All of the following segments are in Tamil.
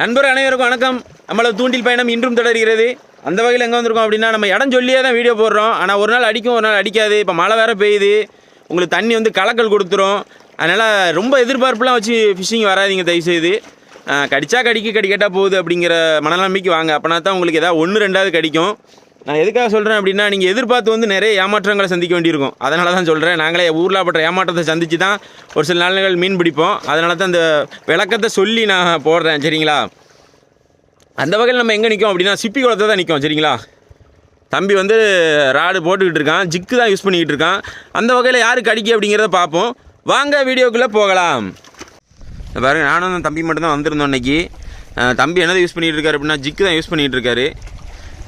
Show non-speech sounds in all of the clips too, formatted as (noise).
நண்பர் அனைவருக்கும் வணக்கம். நம்மளது தூண்டில் பயணம் இன்றும் தொடர்கிறது. அந்த வகையில் எங்கே வந்திருக்கோம் அப்படின்னா நம்ம இடம் சொல்லியே தான் வீடியோ போடுறோம். ஆனால் ஒரு நாள் அடிக்கும் ஒரு நாள் அடிக்காது. இப்போ மழை வேறு பெய்யுது. உங்களுக்கு தண்ணி வந்து கலக்கல் கொடுத்துரும். அதனால் ரொம்ப எதிர்பார்ப்புலாம் வச்சு ஃபிஷிங் வராதிங்க தயவுசெய்து. கடிச்சா கடிக்க கடிக்கட்டா போகுது அப்படிங்கிற மனநம்பிக்கை வாங்க. அப்படின்னா தான் உங்களுக்கு ஏதாவது ஒன்று ரெண்டாவது கிடைக்கும். நான் எதுக்காக சொல்கிறேன் அப்படின்னா நீங்கள் எதிர்பார்த்து வந்து நிறைய ஏமாற்றங்களை சந்திக்க வேண்டியிருக்கும். அதனால தான் சொல்கிறேன் நாங்களே ஊரில் பட்ட ஏமாற்றத்தை சந்திச்சு தான் ஒரு சில நாள்கள் மீன் பிடிப்போம். அதனால தான் அந்த விளக்கத்தை சொல்லி நான் போடுறேன் சரிங்களா? அந்த வகையில் நம்ம எங்கே நிற்கும் அப்படின்னா சிப்பி குளத்தை தான் நிற்கும் சரிங்களா? தம்பி வந்து ராடு போட்டுக்கிட்டு இருக்கான். ஜிக்கு தான் யூஸ் பண்ணிக்கிட்டு இருக்கான். அந்த வகையில் யாருக்கு அடிக்க அப்படிங்கிறத பார்ப்போம். வாங்க வீடியோக்குள்ளே போகலாம். பாருங்கள் நானும் தம்பி மட்டும் தான் வந்திருந்தோம் இன்னைக்கு தம்பி என்னது யூஸ் பண்ணிகிட்டு இருக்காரு அப்படின்னா ஜிக்கு தான் யூஸ் பண்ணிகிட்டு இருக்காரு.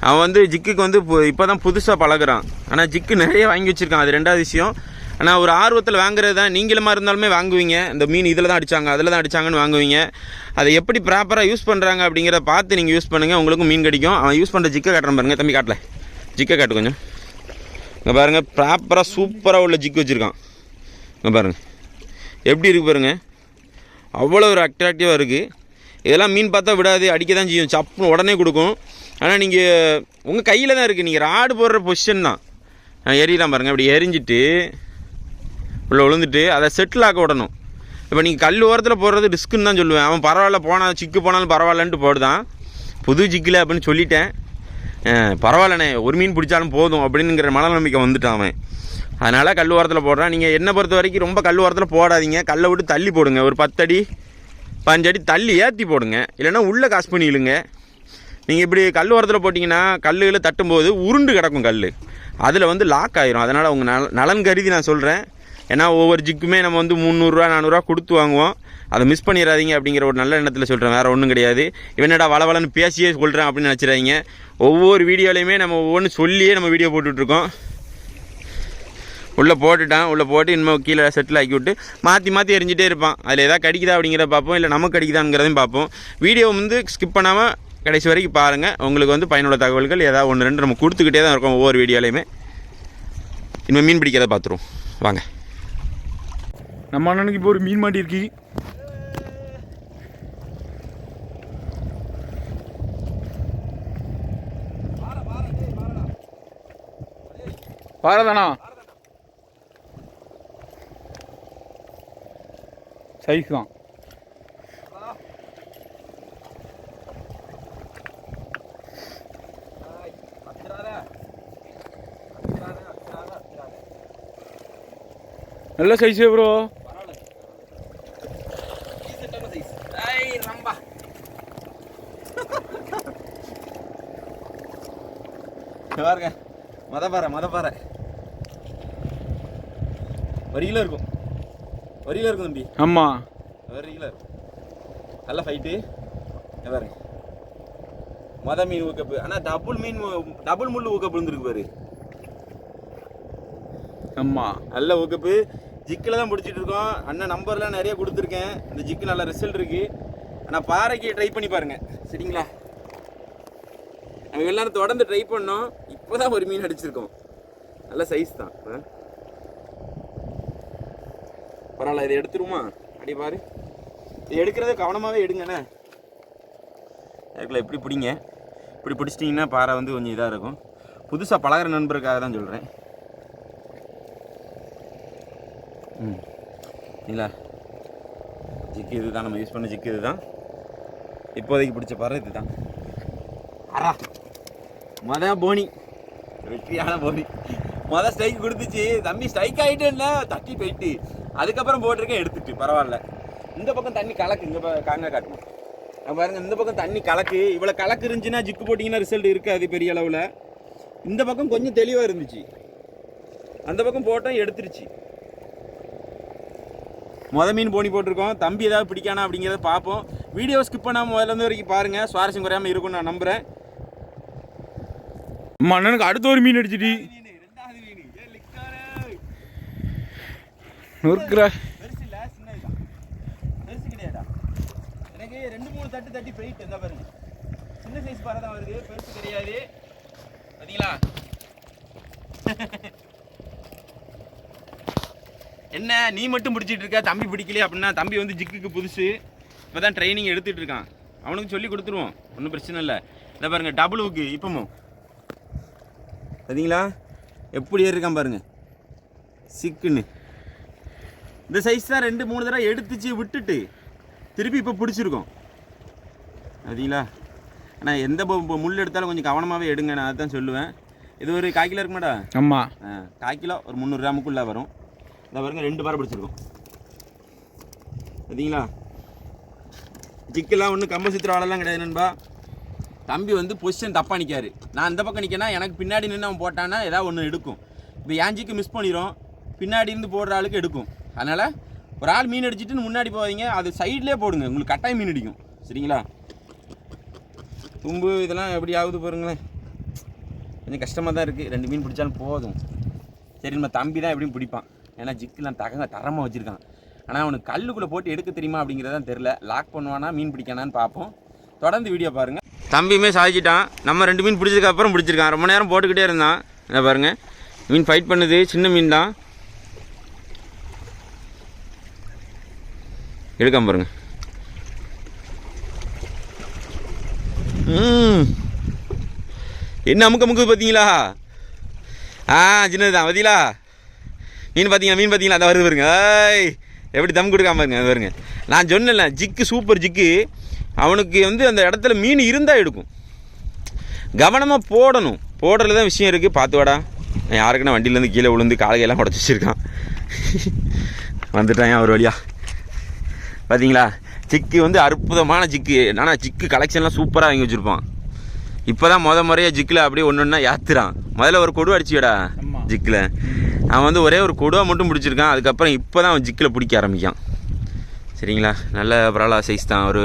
அவன் வந்து ஜிக்குக்கு வந்து இப்போ தான் புதுசாக பழகுறான். ஆனால் ஜிக்கு நிறைய வாங்கி வச்சுருக்கான். அது ரெண்டாவது விஷயம். ஆனால் ஒரு ஆர்வத்தில் வாங்குறது தான் நீங்களுமா இருந்தாலுமே வாங்குவீங்க. இந்த மீன் இதில் தான் அடித்தாங்க அதில் தான் அடித்தாங்கன்னு வாங்குவீங்க. அதை எப்படி ப்ராப்பராக யூஸ் பண்ணுறாங்க அப்படிங்கிறத பார்த்து நீங்கள் யூஸ் பண்ணுங்கள் உங்களுக்கும் மீன் கிடைக்கும். அவன் யூஸ் பண்ணுற ஜிக்கை காட்டுறேன் பாருங்கள் தம்பி காட்டல. ஜிக்கை காட்டு கொஞ்சம். இங்கே பாருங்கள் ப்ராப்பராக சூப்பராக உள்ள ஜிக்கு வச்சுருக்கான். இங்கே பாருங்கள் எப்படி இருக்கு பாருங்க. அவ்வளோ ஒரு அட்ராக்டிவாக இருக்குது இதெல்லாம் மீன் பார்த்தா விடாது. அடிக்க தான் செய்யும். சப்புன்னு உடனே கொடுக்கும். ஆனால் நீங்கள் உங்கள் கையில் தான் இருக்குது நீங்கள் ராடு போடுற பொசிஷன் தான். நான் பாருங்கள் அப்படி எரிஞ்சிட்டு உள்ள விழுந்துட்டு அதை செட்டில் ஆக்க விடணும். இப்போ நீங்கள் கல் ஓரத்தில் போடுறது ரிஸ்க்குன்னு தான் சொல்லுவேன். அவன் பரவாயில்ல போனால் சிக்கு போனாலும் பரவாயில்லன்ட்டு போடுதான். புது சிக்கில் அப்படின்னு சொல்லிட்டேன். பரவாயில்லண்ணே ஒரு மீன் பிடிச்சாலும் போதும் அப்படிங்கிற மனநம்பிக்கை வந்துட்டான் அவன். அதனால் கல் ஓரத்தில் போடுறான். நீங்கள் என்னை பொறுத்த வரைக்கும் ரொம்ப கல் ஓரத்தில் போடாதீங்க. கல்லை விட்டு தள்ளி போடுங்க. ஒரு பத்தடி பஞ்சடி தள்ளி ஏற்றி போடுங்க. இல்லைன்னா உள்ளே காசு பண்ணி இழுங்க. நீங்கள் இப்படி கல் ஓரத்தில் போட்டிங்கன்னா கல்லுகளை தட்டும்போது உருண்டு கிடக்கும் கல் அதில் வந்து லாக் ஆயிரும். அதனால் உங்கள் நல நலன் கருதி நான் சொல்கிறேன் ஏன்னா ஒவ்வொரு ஜிக்குமே நம்ம வந்து முந்நூறுரூவா நானூறுரூவா கொடுத்து வாங்குவோம். அதை மிஸ் பண்ணிடாதீங்க அப்படிங்கிற ஒரு நல்ல எண்ணத்தில் சொல்கிறேன் வேறு ஒன்றும் கிடையாது. இவனடா வளவலன்னு பேசியே சொல்கிறேன் அப்படின்னு நினச்சிடாதீங்க. ஒவ்வொரு வீடியோலையுமே நம்ம ஒவ்வொன்று சொல்லியே நம்ம வீடியோ போட்டுட்ருக்கோம். உள்ளே போட்டுட்டான். உள்ளே போட்டு இனிமேல் கீழே செட்டில் ஆக்கி விட்டு மாற்றி மாற்றி எரிஞ்சிட்டே இருப்பான். அதில் எதாவது கடிக்குதா அப்படிங்கிறத பார்ப்போம். இல்லை நமக்கு கடிக்குதாங்கிறதையும் பார்ப்போம். வீடியோ வந்து ஸ்கிப் பண்ணாமல் கடைசி வரைக்கும் பாருங்கள் உங்களுக்கு வந்து பயனுள்ள தகவல்கள் ஏதாவது ஒன்று ரெண்டு நம்ம கொடுத்துக்கிட்டே தான் இருக்கோம் ஒவ்வொரு வீடியோலையுமே. இனிமேல் மீன் பிடிக்கிறத பார்த்துருவோம் வாங்க. நம்ம அண்ணனுக்கு இப்போ ஒரு மீன் மாட்டி இருக்கு. பாரதானா சைஸ் தான். நல்ல சைஸே ப்ரோ பாருங்க மதப்பாறை மதப்பாறை. ஒரு கிலோ இருக்கும். ஒரு கிலோ இருக்கும் தம்பி. ஆமாம் ஒரு கிலோ இருக்கும் நல்ல ஃபைட்டு பாருங்க. மொத மீன் ஊக்கப்பு. ஆனால் டபுள் மீன் டபுள் முள்ளு ஊக்கப்பு இருந்திருக்கு பாரு. ஆமாம் நல்ல ஊக்கப்பு ஜிக்கில் தான் பிடிச்சிட்டு இருக்கோம். அண்ணன் நம்பர்லாம் நிறைய கொடுத்துருக்கேன். இந்த ஜிக்கு நல்ல ரிசல்ட் இருக்கு. ஆனால் பாறைக்கு ட்ரை பண்ணி பாருங்கள் சரிங்களா? நம்ம எல்லாரும் தொடர்ந்து ட்ரை பண்ணோம். இப்போ தான் ஒரு மீன் அடிச்சிருக்கோம். நல்ல சைஸ் தான். பரவாயில்ல இதை எடுத்துருமா அப்படி பாரு. இது எடுக்கிறத கவனமாகவே எடுங்கண்ணே. அதுக்குள்ள எப்படி பிடிங்க. இப்படி பிடிச்சிட்டிங்கன்னா பாறை வந்து கொஞ்சம் இதாக இருக்கும். புதுசாக பழகுற நண்பருக்காக தான் சொல்கிறேன் ம் இல்லை. ஜிக்கு இது தான் நம்ம யூஸ் பண்ண ஜிக்கு இது தான் இப்போதைக்கு பிடிச்ச பறவை இது தான் அரா மொத போனி. வெற்றியான போனி. மொதல் ஸ்ட்ரைக் கொடுத்துச்சு. தம்பி ஸ்ட்ரைக் ஆகிட்டேன்ல தட்டி போயிட்டு. அதுக்கப்புறம் போட்டிருக்கேன் எடுத்துட்டு. பரவாயில்ல. இந்த பக்கம் தண்ணி கலக்கு. இங்கே காங்க காட்டுமா நான் பாருங்க இந்த பக்கம் தண்ணி கலக்கு. இவ்வளோ கலக்கு இருந்துச்சுன்னா ஜிக்கு போட்டிங்கன்னா ரிசல்ட் இருக்காது பெரிய அளவில். இந்த பக்கம் கொஞ்சம் தெளிவாக இருந்துச்சு. அந்த பக்கம் போட்டோம் எடுத்துருச்சு. மொத மீன் போனி போட்டிருக்கோம். தம்பி ஏதாவது பிடிக்கானா அப்படிங்கிறத பார்ப்போம். வீடியோ ஸ்கிப் பண்ணாமல் முதல்ல இருந்து வரைக்கும் பாருங்கள் சுவாரஸ்யம் குறையாமல் இருக்கும்னு நான் நம்புகிறேன் நம்ம அண்ணனுக்கு அடுத்த ஒரு மீன் அடிச்சிட்டு நொறுக்குற. பெருசு இல்லை சின்னதுதான் பெருசு கிடையாதா எனக்கு ரெண்டு மூணு தட்டு தட்டி போயிட்டு இருந்தா பாருங்க. சின்ன சைஸ் பாறை தான் வருது. பெருசு கிடையாது. பார்த்தீங்களா (laughs) என்ன நீ மட்டும் பிடிச்சிட்டு இருக்க தம்பி பிடிக்கலையே அப்படின்னா தம்பி வந்து ஜிக்குக்கு புதுசு. இப்போ தான் ட்ரைனிங் எடுத்துட்டு இருக்கான். அவனுக்கு சொல்லி கொடுத்துருவோம். ஒன்றும் பிரச்சனை இல்லை. இதை பாருங்க டபுள் ஹுக்கு இப்பமும் பார்த்தீங்களா எப்படி இருக்கான் பாருங்க. சிக்குன்னு. இந்த சைஸ் தான் ரெண்டு மூணு தடவை எடுத்துச்சு விட்டுட்டு. திருப்பி இப்போ பிடிச்சிருக்கோம். பார்த்தீங்களா ஆனால் எந்த முள் எடுத்தாலும் கொஞ்சம் கவனமாகவே எடுங்க. நான் அதான் சொல்லுவேன். இது ஒரு கால் கிலோ இருக்குமாடா? ஆமாம் கால் கிலோ ஒரு முந்நூறு கிராமுக்குள்ளே வரும். இந்த பாருங்க ரெண்டு பாறை பிடிச்சிருக்கோம். பார்த்தீங்களா ஜிக்கெல்லாம் ஒன்றும் கம்ப சுத்திர ஆளெல்லாம் கிடையாது நண்பா. தம்பி வந்து பொசிஷன் தப்பாக நிற்காரு நான் இந்த பக்கம் நிற்கனா எனக்கு பின்னாடி நின்று அவன் போட்டான்னா ஏதாவது ஒன்று எடுக்கும். இப்போ என் ஜிக்கு மிஸ் பண்ணிடும் பின்னாடி இருந்து போடுற ஆளுக்கு எடுக்கும். அதனால் ஒரு ஆள் மீன் அடிச்சிட்டுன்னு முன்னாடி போவீங்க அது சைட்லேயே போடுங்க. உங்களுக்கு கட்டாயம் மீன் அடிக்கும். சரிங்களா? தும்பு இதெல்லாம் எப்படி ஆகுது பாருங்களேன். கொஞ்சம் கஷ்டமாக தான் இருக்குது ரெண்டு மீன் பிடிச்சாலும் போதும். சரி நம்ம தம்பி தான் எப்படியும் பிடிப்பான். ஏன்னா ஜிக்கெலாம் தகங்க தரமாக வச்சுருக்கான். ஆனால் அவனுக்கு கல்லுக்குள்ளே போட்டு எடுக்க தெரியுமா அப்படிங்கிறதான் தெரில லாக் பண்ணுவானா மீன் பிடிக்கானான்னு பார்ப்போம். தொடர்ந்து வீடியோ பாருங்கள் தம்பியுமே சாதிச்சிட்டான். நம்ம ரெண்டு மீன் பிடிச்சதுக்கப்புறம் பிடிச்சிருக்கான். ரொம்ப நேரம் போட்டுக்கிட்டே இருந்தான். இதை பாருங்கள் மீன் ஃபைட் பண்ணுது. சின்ன மீன் தான். எடுக்காம பாருங்க. என்ன அமுக்க அமுக்குது பார்த்தீங்களா ஆ சின்னதுதான். பார்த்தீங்களா மீன் பார்த்தீங்களா மீன் பார்த்தீங்களா அதை வருது பாருங்க. ஏய் எப்படி தம் கொடுக்காம பாருங்க அது பாருங்க. நான் சொன்னேன்ல ஜிக்கு சூப்பர் ஜிக்கு அவனுக்கு வந்து அந்த இடத்துல மீன் இருந்தால் எடுக்கும். கவனமாக போடணும். போடுறதுல தான் விஷயம் இருக்குது பார்த்து வாடா. நான் யாருக்குன்னா வண்டியிலேருந்து கீழே விழுந்து காலையெல்லாம் உடச்சி வச்சிருக்கான். வந்துட்டான் ஒரு வழியா? பார்த்தீங்களா சிக்கு வந்து அற்புதமான சிக்கு ஆனால் சிக்கு கலெக்ஷன்லாம் சூப்பராக வாங்கி வச்சுருப்பான். இப்போ தான் முத முறையாக ஜிக்கில் அப்படியே ஒன்று ஒன்றா ஏற்றுறான் முதல்ல ஒரு கொடு அடிச்சியடா ஆமா. ஜிக்கில். அவன் வந்து ஒரே ஒரு கொடுவா மட்டும் பிடிச்சிருக்கான். அதுக்கப்புறம் இப்போ தான் அவன் ஜிக்கில் பிடிக்க ஆரம்பிக்கான். சரிங்களா? நல்ல பரவாயில்ல சைஸ் தான். ஒரு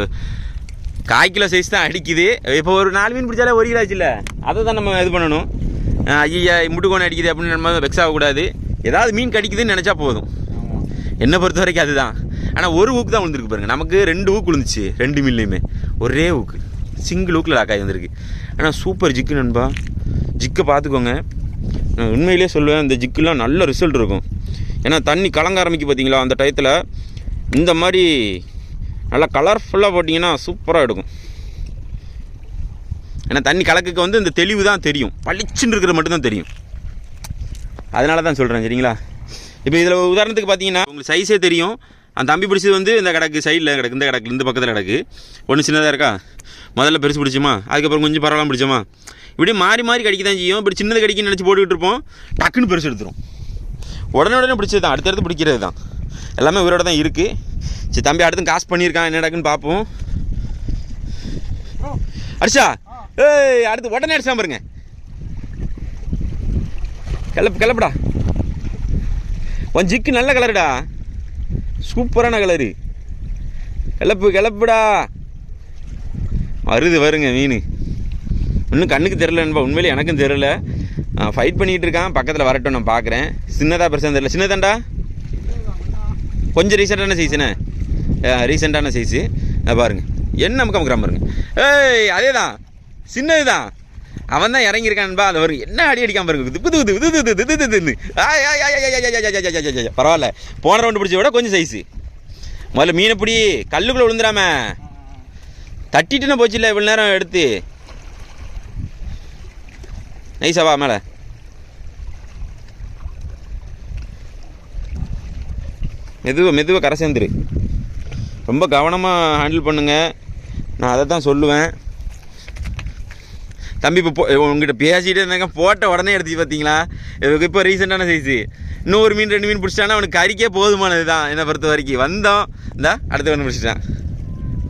காய் கிலோ சைஸ் தான் அடிக்குது. இப்போ ஒரு நாலு மீன் பிடிச்சாலே ஒரு கிலோ ஆச்சுல்ல அதை தான் நம்ம இது பண்ணணும். ஐயா முட்டுக்கோணம் அடிக்குது அப்படின்னு நம்ம வெக்ஸ் ஆகக்கூடாது. ஏதாவது மீன் கடிக்குதுன்னு நினச்சா போதும். என்னை பொறுத்த வரைக்கும் அதுதான். ஆனால் ஒரு ஊக்கு தான் விழுந்துருக்கு பாருங்கள் நமக்கு ரெண்டு ஊக்கு விழுந்துச்சு. ரெண்டு மீன்லையுமே. ஒரே ஊக்கு. சிங்கிள் ஊக்கில் லாக்காய் வந்திருக்கு. ஆனால் சூப்பர் ஜிக்கு நண்பா. ஜிக்கை பார்த்துக்கோங்க. நான் உண்மையிலேயே சொல்லுவேன் இந்த ஜிக்குலாம் நல்ல ரிசல்ட் இருக்கும். ஏன்னா தண்ணி கலங்க ஆரம்பிக்கு பார்த்தீங்களா அந்த டயத்தில்? இந்த மாதிரி நல்லா கலர்ஃபுல்லாக போட்டிங்கன்னா சூப்பராக எடுக்கும். ஏன்னா தண்ணி கலக்குக்கு வந்து இந்த தெளிவு தான் தெரியும். பளிச்சுன்னு இருக்கிறது மட்டும்தான் தெரியும். அதனால தான் சொல்கிறேன் சரிங்களா? இப்போ இதில் உதாரணத்துக்கு பார்த்தீங்கன்னா உங்களுக்கு சைஸே தெரியும். அந்த தம்பி பிடிச்சது வந்து இந்த கிடக்கு சைடில் கிடக்கு இந்த கிடக்கு இந்த பக்கத்தில் கிடக்கு. ஒன்று சின்னதாக இருக்கா? முதல்ல பெருசு பிடிச்சோமா? அதுக்கப்புறம் கொஞ்சம் பரவாயில்ல பிடிச்சோமா? இப்படி மாறி மாறி கடிக்க தான் செய்யும். இப்படி சின்னது கடிக்கன்னு நினச்சி போட்டுக்கிட்டு இருப்போம் டக்குன்னு பெருசு எடுத்துரும். உடனே உடனே பிடிச்சது தான் அடுத்தடுத்து பிடிக்கிறது தான் எல்லாமே உயிரோட தான் இருக்குது சரி தம்பி அடுத்து காசு பண்ணியிருக்கான். என்ன நடக்குன்னு பார்ப்போம். அடிச்சா? ஏய் அடுத்து உடனே அடிச்சா பாருங்க. கிளப்பு கிளப்புடா. உன் ஜிக்கு நல்ல கலருடா. சூப்பரான கலரு. கிளப்பு கிளப்புடா. வருது வருங்க மீன். இன்னும் கண்ணுக்கு தெரில நண்பா எனக்கும் தெரில ஃபைட் பண்ணிகிட்டு இருக்கான் பக்கத்தில் வரட்டும் நான் பார்க்குறேன் சின்னதாக பிரச்சனை தெரில சின்னதாண்டா கொஞ்சம் ரீசெண்டான சைஸுண்ணே ரீசெண்டான சைஸு பாருங்க என்ன நமக்கு அமுக்கிறான் பாருங்க ஏய் அதே தான் சின்னது தான் அவன் தான் இறங்கியிருக்கான்பா அது வரும் என்ன அடி அடிக்காம இருக்கு திப்பு திப்பு திப்பு திப்பு திப்பு திப்பு திப்பு பரவாயில்ல போன ரவுண்டு பிடிச்ச விட கொஞ்சம் சைஸு முதல்ல மீனை பிடி கல்லுக்குள்ளே விழுந்துடாம தட்டிட்டுன்னு போச்சு இல்லை இவ்வளோ நேரம் எடுத்து நைஸாவா மேலே மெதுவாக மெதுவாக கரை சேர்ந்துரு ரொம்ப கவனமாக ஹேண்டில் பண்ணுங்க. நான் அதை தான் சொல்லுவேன். தம்பி இப்போ உங்ககிட்ட பேசிகிட்டே இருந்தாங்க போட்ட உடனே எடுத்து பார்த்தீங்களா இதுக்கு இப்போ ரீசெண்டான சைஸு இன்னும் ஒரு மீன் ரெண்டு மீன் பிடிச்சிட்டானா அவனுக்கு கறிக்கே போதுமானது தான் என்னை பொறுத்த வரைக்கும். வந்தோம். இந்தா அடுத்த ஒன்று பிடிச்சிட்டான்.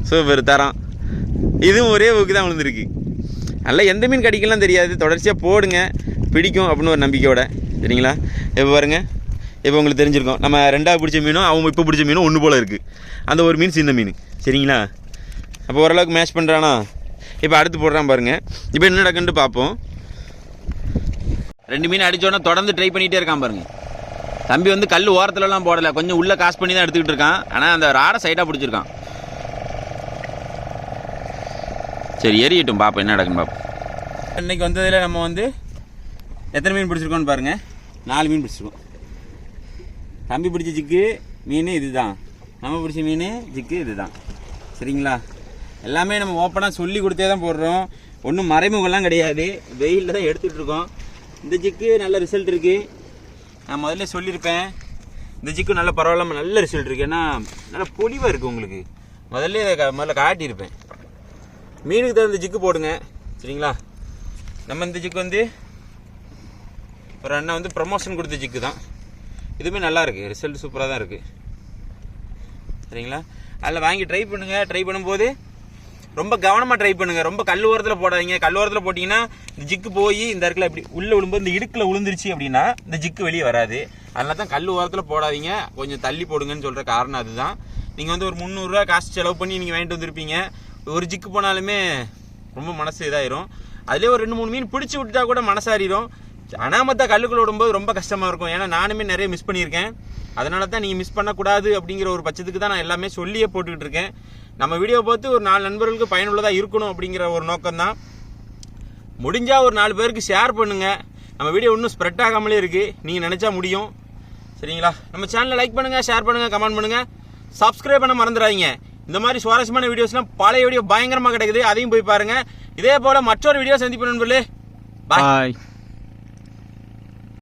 சூப்பர் தரம். இதுவும் ஒரே ஊக்கு தான் விழுந்திருக்கு. நல்லா எந்த மீன் கடிக்கலாம் தெரியாது. தொடர்ச்சியாக போடுங்க. பிடிக்கும் அப்படின்னு ஒரு நம்பிக்கையோட. சரிங்களா? இப்போ பாருங்கள் இப்போ உங்களுக்கு தெரிஞ்சிருக்கும். நம்ம ரெண்டாவது பிடிச்ச மீனும் அவங்க இப்போ பிடிச்ச மீனும் ஒன்று போல் இருக்குது அந்த ஒரு மீன் சின்ன மீன். சரிங்களா? அப்போ ஓரளவுக்கு மேட்ச் பண்ணுறானா இப்போ அடுத்து போடுறான் பாருங்க. இப்போ என்ன நடக்குன்ட்டு பார்ப்போம் ரெண்டு மீன் அடித்தோடனே தொடர்ந்து ட்ரை பண்ணிகிட்டே இருக்கான் பாருங்கள் தம்பி வந்து கல் ஓரத்துலலாம் போடலை. கொஞ்சம் உள்ளே காசு பண்ணி தான் எடுத்துக்கிட்டு இருக்கான். ஆனால் அந்த ராடை சைடாக பிடிச்சிருக்கான். சரி எரியட்டும் பார்ப்போம் என்ன நடக்குன்னு பார்ப்போம் இன்றைக்கி வந்ததில் நம்ம வந்து எத்தனை மீன் பிடிச்சிருக்கோம்னு பாருங்கள் நாலு மீன் பிடிச்சிருக்கோம். தம்பி பிடிச்ச ஜிக்கு மீன் இதுதான். நம்ம பிடிச்ச மீன் ஜிக்கு இதுதான். சரிங்களா? எல்லாமே நம்ம ஓப்பனாக சொல்லி கொடுத்தே தான் போடுறோம். ஒன்றும் மறைமுகம்லாம் கிடையாது. வெயிலில் தான் எடுத்துகிட்டு இருக்கோம். இந்த ஜிக்கு நல்ல ரிசல்ட் இருக்குது நான் முதல்ல சொல்லியிருப்பேன். இந்த ஜிக்கு நல்ல பரவாயில்லாமல் நல்ல ரிசல்ட் இருக்குது ஏன்னா நல்ல பொலிவாக இருக்குது உங்களுக்கு. முதல்ல க- முதல்ல காட்டியிருப்பேன். மீனுக்கு தகுந்த ஜிக்கு போடுங்க. சரிங்களா? நம்ம இந்த ஜிக்கு வந்து ஒரு அண்ணா வந்து ப்ரமோஷன் கொடுத்த ஜிக்கு தான். இதுவுமே நல்லா இருக்குது ரிசல்ட் சூப்பராக தான் இருக்குது சரிங்களா? அதில் வாங்கி ட்ரை பண்ணுங்கள் ட்ரை பண்ணும்போது ரொம்ப கவனமாக ட்ரை பண்ணுங்கள் ரொம்ப கல் ஓரத்தில் போடாதீங்க. கல் ஓரத்தில் போட்டிங்கன்னா இந்த ஜிக்கு போய் இந்த இடத்துல இப்படி உள்ளே விழும்போது இந்த இடுக்கில் விழுந்துருச்சு அப்படின்னா இந்த ஜிக்கு வெளியே வராது. அதனால தான் கல் ஓரத்தில் போடாதீங்க. கொஞ்சம் தள்ளி போடுங்கன்னு சொல்கிற காரணம் அதுதான். நீங்கள் வந்து ஒரு முந்நூறுரூவா காசு செலவு பண்ணி நீங்கள் வாங்கிட்டு வந்திருப்பீங்க. ஒரு ஜிக்கு போனாலுமே ரொம்ப மனசு இதாயிரும். அதுலேயே ஒரு ரெண்டு மூணு மீன் பிடிச்சி விட்டுட்டா கூட மனசாரிடும் அனாமத்தா கல்லுக்குள்ள விடும்போது ரொம்ப கஷ்டமாக இருக்கும். ஏன்னா நானுமே நிறைய மிஸ் பண்ணியிருக்கேன். அதனால தான் நீங்கள் மிஸ் பண்ணக்கூடாது அப்படிங்கிற ஒரு பட்சத்துக்கு தான் நான் எல்லாமே சொல்லியே போட்டுக்கிட்டு இருக்கேன். நம்ம வீடியோ பார்த்து ஒரு நாலு நண்பர்களுக்கு பயனுள்ளதாக இருக்கணும் அப்படிங்கிற ஒரு நோக்கம் தான் முடிஞ்சால் ஒரு நாலு பேருக்கு ஷேர் பண்ணுங்கள் நம்ம வீடியோ இன்னும் ஸ்ப்ரெட் ஆகாமலே இருக்குது நீங்கள் நினச்சா முடியும். சரிங்களா? நம்ம சேனலை லைக் பண்ணுங்கள் ஷேர் பண்ணுங்கள் கமெண்ட் பண்ணுங்கள் சப்ஸ்கிரைப் பண்ண மறந்துடாதீங்க. இந்த மாதிரி சுவாரஸ்யமான வீடியோஸ்லாம் பழைய வீடியோ பயங்கரமாக கிடைக்குது. அதையும் போய் பாருங்கள் இதே போல் மற்றொரு வீடியோ சந்திப்பு நண்பர்களே. பாய் பாய்